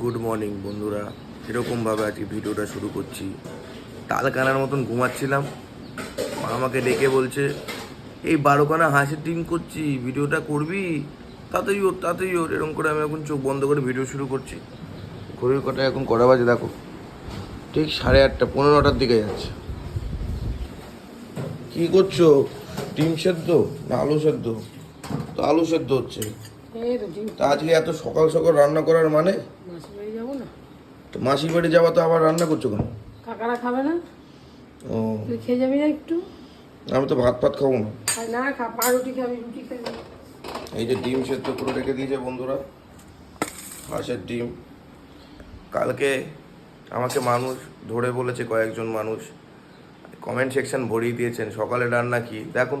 Good morning বন্ধুরা। এরকমভাবে আজকে ভিডিওটা শুরু করছি। তাল কানার মতন ঘুমাচ্ছিলাম। মা আমাকে ডেকে বলছে এই বারোখানা হাসির টিম করছি ভিডিওটা করবি? তাতেই ওর তাতেই ওর এরকম করে আমি এখন চোখ বন্ধ করে ভিডিও শুরু করছি। ঘড়ির কটা এখন কটা বাজে দেখো? ঠিক সাড়ে আটটা পনেরোটার দিকে যাচ্ছে। কি করছ? ডিম সেদ্ধ না আলু সেদ্ধ? তো আলু সেদ্ধ হচ্ছে। তো আজকে এত সকাল সকাল রান্না করার মানে? তো মাসির বাড়ি যাওয়া তো আবার রান্না করছ কেন? কাকারা খাবে না। ও। তুই খেয়ে যাবি না একটু? আমি তো ভাত ফাত খাব না। না খা পাউরুটি খাবি রুটি খাবি। এই যে ডিম সেদ্ধ করে রেখে দিয়েছে বন্ধুরা হাঁসের ডিম। কালকে আমাকে মানুষ ধরে বলেছে কয়েকজন মানুষ কমেন্ট সেকশন ভরিয়ে দিয়েছেন সকালে রান্না কি? দেখুন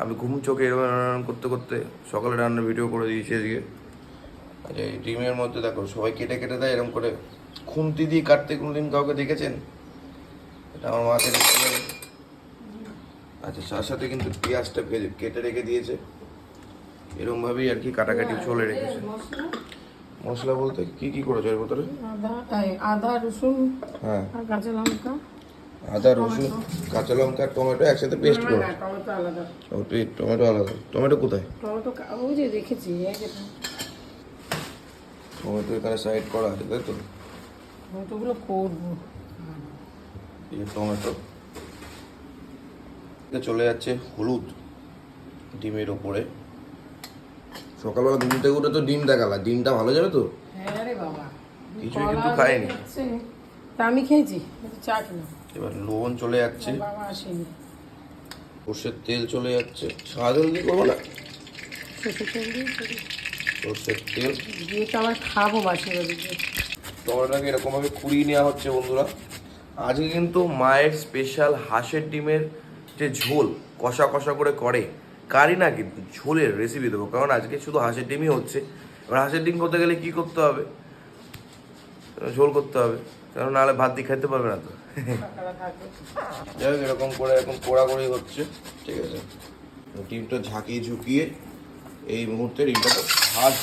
আমি ঘুম চোখে এরকম এরকম করতে করতে সকালে রান্নার ভিডিও করে দিয়েছি আজকে। আচ্ছা এই ডিমের মধ্যে দেখো সবাই কেটে কেটে দেয় এরকম করে। খুন্তি দিয়ে কাটতে কোনোদিন কাউকে দেখেছেন? এটা আমার মাকে দেখতে আচ্ছা তার সাথে কিন্তু পেঁয়াজটা কেটে রেখে দিয়েছে। এরকমভাবেই আর কি কাটাকাটি চলে রেখেছে। মশলা? বলতে কি কি করেছ এর ভিতরে? আদা রসুন হ্যাঁ। কাঁচা লঙ্কা। আদা রসুন কাঁচা লঙ্কা টমেটো একসাথে পেস্ট করে। টমেটো আলাদা। টমেটো আলাদা। টমেটো কোথায়? টমেটো ওই যে রেখেছি এই যে। টমেটো এখানে সাইড করা আছে তাই তো? টমেটোগুলো করব। এই টমেটো। চলে যাচ্ছে হলুদ ডিমের ওপরে। সকালবেলা ঘুম থেকে উঠে তো ডিম দেখালা। ডিমটা ভালো যাবে তো? হ্যাঁ রে বাবা। কিছুই কিন্তু খাইনি। তা আমি খেয়েছি চা খেলাম। এবার লবণ চলে যাচ্ছে। বাবা আসেনি। সর্ষের তেল চলে যাচ্ছে। সাদা তেল দিয়ে করব না। সর্ষের তেল দিয়ে তো আবার খাব বাসি। টমেটোটাকে এরকমভাবে কুড়িয়ে নেওয়া হচ্ছে, বন্ধুরা। আজকে কিন্তু মায়ের স্পেশাল হাঁসের ডিমের যে ঝোল কষা কষা করে করে কারি না কিন্তু ঝোলের রেসিপি দেবো, কারণ আজকে শুধু হাঁসের ডিমই হচ্ছে। এবার হাঁসের ডিম করতে গেলে কি করতে হবে? ঝোল করতে হবে কারণ নাহলে ভাত দিয়ে খেতে পারবে না তো। যাই হোক, এরকম করে এখন কোড়াকড়ি হচ্ছে, ঠিক আছে? ডিমটা ঝাঁকিয়ে ঝুঁকিয়ে এই মুহূর্তে ডিমটা হাঁস,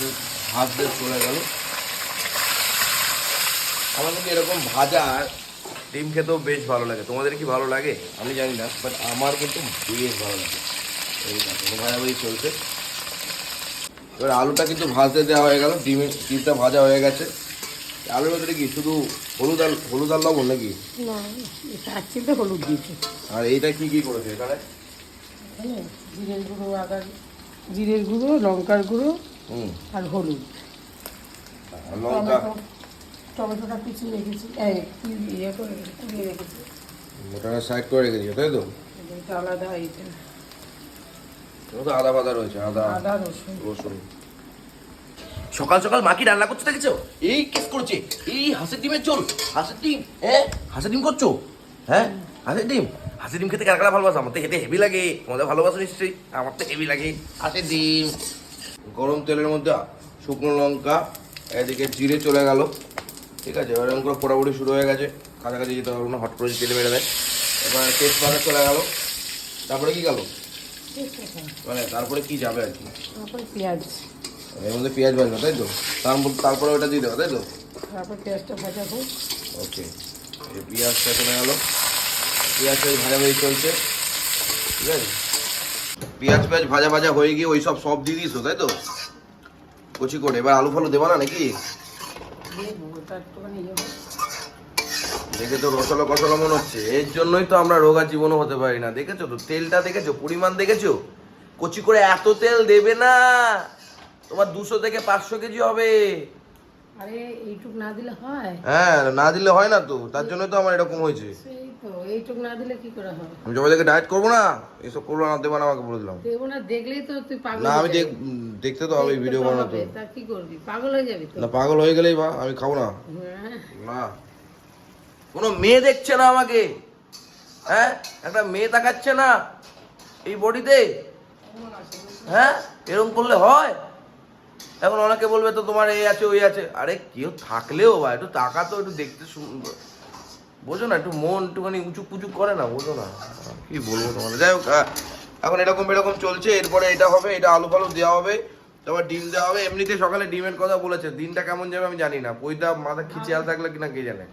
হাঁসদের চলে গেল। আমার কিন্তু এরকম ভাজা ডিম খেতেও বেশ ভালো লাগে। তোমাদের কি ভালো লাগে? আমি জানি না বাট আমার কিন্তু বেশ ভালো লাগে। এই ভাজাভাজি চলছে। এবার আলুটা কিন্তু ভাজতে দেওয়া হয়ে গেল ডিমের ডিমটা ভাজা হয়ে গেছে। আলুর ভেতরে কি শুধু হলুদ আর হলুদ আর লবণ নাকি? না হলুদ দিয়েছি। আর এইটা কি কি করেছে এখানে? জিরের গুঁড়ো আদার জিরের গুঁড়ো লঙ্কার গুঁড়ো আর হলুদ। লঙ্কা। টমেটোটা কুচিয়ে রেখেছি। ইয়ে করে কুড়িয়ে রেখেছি? সাইড করে রেখে দিও তাই তো? এটা আলাদা এইটা তো আদা বাদা রয়েছে আদা আদা রসুন। রসুন। সকাল সকাল মা কি রান্না করতে দেখেছ? এই কেস করছে এই হাঁসের ডিমের ঝোল। হাঁসের ডিম হ্যাঁ? হাঁসের ডিম করছ? হ্যাঁ? হাঁসের ডিম? হাঁসের ডিম খেতে কার কারা ভালোবাসো? আমার তো খেতে হেভি লাগে। তোমাদের ভালোবাসো নিশ্চয়ই আমার তো হেভি লাগে। হাঁসের ডিম। গরম তেলের মধ্যে শুকনো লঙ্কা এদিকে জিরে চলে গেল। ঠিক আছে এবার এরকম করে পোড়াপুড়ি শুরু হয়ে গেছে। কাছাকাছি যেতে পারব না হট করে তেলে মেরে দেয়। এবার তেজপাতা চলে গেল। তারপরে কি গেল? মানে তারপরে কি যাবে আর কি? পেঁয়াজ। এর মধ্যে পেঁয়াজ ভাজবে তাই তো? তারপরে ওটা দিয়ে দেবো তাই তো? তারপর পেঁয়াজটা ভাজা হোক। ওকে এই পেঁয়াজটা চলে গেল। পেঁয়াজ পেঁয়াজ ভাজাভাজি চলছে। ঠিক আছে? পেঁয়াজ পেঁয়াজ ভাজা ভাজা হয়ে গিয়ে ওই সব সব দিয়ে দিয়েছ তাই তো? কচি করে এবার আলু ফালু দেবা না নাকি? দেখে তো রসলো কসলো মনে হচ্ছে। এর জন্যই তো আমরা রোগা জীবনও হতে পারি না। দেখেছ তো? তেলটা দেখেছ? পরিমাণ দেখেছ? কচি করে এত তেল দেবে না। তোমার দুশো থেকে পাঁচশো কেজি হবে। আরে এইটুক না দিলে হয়? হ্যাঁ না দিলে হয় না তো। তার জন্য তো আমার এরকম হয়েছে। সেই তো এইটুক না দিলে কি করে হবে আমি থেকে ডায়েট করব না এসব করব না দেবো না আমাকে বলে দিলাম। দেবো না দেখলেই তো তুই পাগল না হয়ে আমি দেখ দেখতে তো হবে ভিডিও তো বানানো তো। তা কি করবি? পাগল হয়ে যাবি তো। না পাগল হয়ে গেলেই বা আমি খাব না। হ্যাঁ। না। কোনো মেয়ে দেখছে না আমাকে? হ্যাঁ? একটা মেয়ে তাকাচ্ছে না এই বডিতে? হ্যাঁ? এরকম করলে হয়? এখন অনেকে বলবে তো তোমার এই আছে ওই আছে। আরে কেউ থাকলেও বা একটু টাকা তো একটু দেখতে সুন্দর বোঝো না একটু মন একটুখানি উঁচু পুচু করে না বোঝো না। কি বলব তোমাদের? যাই হোক এখন এরকম এরকম চলছে এরপরে এটা হবে এটা আলু ফালু দেওয়া হবে তারপর ডিম দেওয়া হবে। এমনিতে সকালে ডিমের কথা বলেছে দিনটা কেমন যাবে আমি জানি না। পইতা মাথা খিচে খিচিয়াল থাকলে কিনা কে জানে?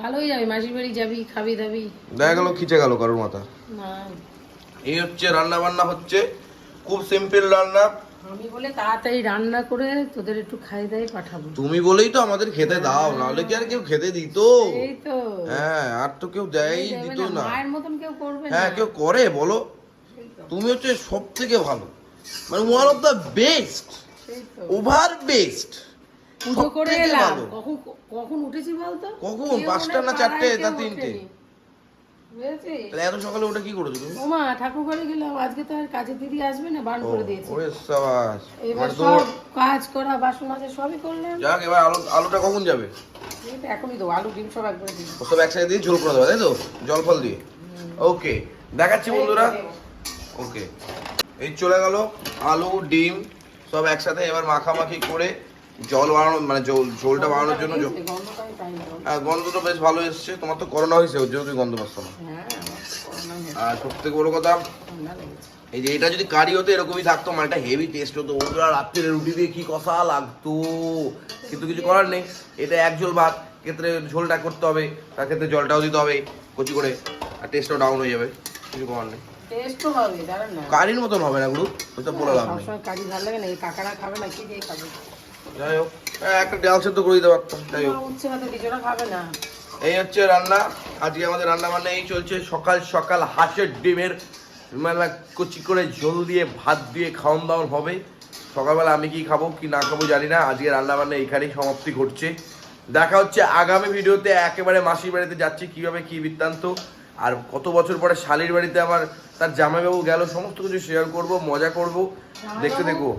ভালোই যাবে মাসির বাড়ি যাবি খাবি দাবি। দেখা গেল খিচে গেল কারোর মাথা। না। এই হচ্ছে রান্না বান্না হচ্ছে খুব সিম্পল রান্না। আমি বলে তাড়াতাড়ি রান্না করে তোদের একটু খাই দাই পাঠাবো। তুমি বলেই তো আমাদের খেতে দাও নাহলে কি আর কেউ খেতে দিত? এই তো। হ্যাঁ আর তো কেউ দেয়ই দিত না, মায়ের মতন কেউ করবে না। হ্যাঁ কেউ করে বলো। তুমি হচ্ছে সব থেকে ভালো। মানে one of the best over best পুজো করে এলাম। কখন কখন উঠেছি বলতো? কখন? পাঁচটা না চারটে? না তিনটে? তাহলে এত সকালে ওটা কি করেছ তুমি? ওমা ঠাকুর ঘরে গেলাম। আজকে তো আর কাজের দিদি আসবে না বারণ করে দিয়েছে। ওরে সাবাস। এবার সব কাজ করা বাসন মাজা সবই করলাম। যাক এবার আলু আলুটা কখন যাবে? এখনই আলু ডিম সব একবারে দিই সব একসাথে দিয়ে ঝোল করে দেবে তাই তো? জল ফল দিয়ে? ওকে দেখাচ্ছি বন্ধুরা। ওকে এই চলে গেল আলু ডিম সব একসাথে এবার মাখামাখি করে জল বানানো মানে জল ঝোলটা বানানোর জন্য। হ্যাঁ, গন্ধটা বেশ ভালো এসছে। তোমার তো করোনা হয়েছে ওর জন্য তুমি গন্ধ পাচ্ছ না। হ্যাঁ আর সব থেকে বড় কথা এই যে এটা যদি কারি হতো এরকমই থাকতো মানে একটা হেভি টেস্ট হতো। বন্ধুরা রাত্রে রুটি দিয়ে কি কষা লাগতো? কিন্তু কিছু করার নেই। এটা এক ঝোল ভাত ক্ষেত্রে ঝোলটা করতে হবে তার ক্ষেত্রে জলটাও দিতে হবে কচি করে আর টেস্টটাও ডাউন হয়ে যাবে। কিছু করার নেই। টেস্টও কারির মতন হবে না গুলো ওটা বলে লাভ নেই। কারি ভালো লাগে না এই কাকারা খাবে না কি দিয়ে খাবে? যাই হোক। হ্যাঁ, একটা ডাল সেদ্ধ করে দিতে পারতাম যাই হোক। উচ্ছে ভাতে কিছুটা খাবে না। এই হচ্ছে রান্না। আজকে আমাদের রান্না বান্না এই চলছে। সকাল সকাল হাঁসের ডিমের মানে কুচি করে ঝোল দিয়ে ভাত দিয়ে খাওয়ান দাওয়ান হবে। সকালবেলা আমি কি খাব কি না খাব জানি না। আজকে রান্না বান্না এখানেই সমাপ্তি ঘটছে। দেখা হচ্ছে আগামী ভিডিওতে। একেবারে মাসির বাড়িতে যাচ্ছি। কীভাবে কি বৃত্তান্ত আর কত বছর পরে শালির বাড়িতে আমার তার জামাইবাবু গেল সমস্ত কিছু শেয়ার করব মজা করব। দেখতে দেখো।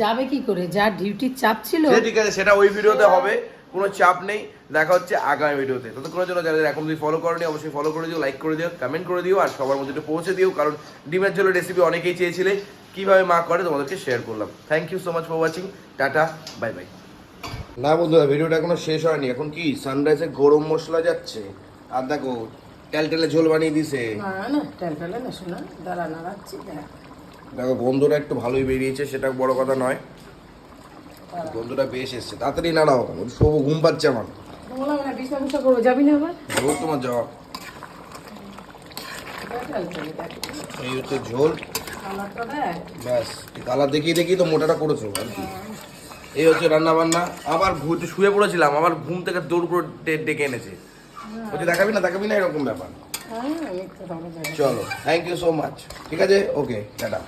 যাবে কি করে? যার ডিউটির চাপ ছিল ঠিক আছে সেটা ওই ভিডিওতে হবে কোনো চাপ নেই। দেখা হচ্ছে আগামী ভিডিওতে ততক্ষণের জন্য যারা এখন যদি ফলো করেনি অবশ্যই ফলো করে দিও লাইক করে দিও কমেন্ট করে দিও আর সবার মধ্যে একটু পৌঁছে দিও কারণ ডিমের ঝোলের রেসিপি অনেকেই চেয়েছিলে। কীভাবে মা করে তোমাদেরকে শেয়ার করলাম। Thank you so much for watching tata bye bye না বন্ধুরা ভিডিওটা এখনও শেষ হয়নি। এখন কি? সানরাইজে গরম মশলা যাচ্ছে। আর দেখো টেলটেলে ঝোল বানিয়ে দিছে না না টেল টেলে না শোনা দাঁড়া না রাখছি দেখো গন্ধটা একটু ভালোই বেরিয়েছে সেটা বড় কথা নয়। গন্ধটা বেশ এসছে। তাড়াতাড়ি নাড়াও শোবো ঘুম পাচ্ছে আমার। বললাম না বিছনা বিছনা করব যাবি না আবার? রোজ তোমার দেখ। এই হচ্ছে ঝোল। ব্যাস কালার দেখিয়ে দেখিয়ে তো মোটাটা করেছ আর কি। এই হচ্ছে রান্না বান্না আবার শুয়ে পড়েছিলাম আবার ঘুম থেকে দৌড় করে ডেকে এনেছে। বলছে দেখাবি না দেখাবি না এরকম ব্যাপার। হ্যাঁ চলো থ্যাংক ইউ সো মাচ ঠিক আছে? Okay tata.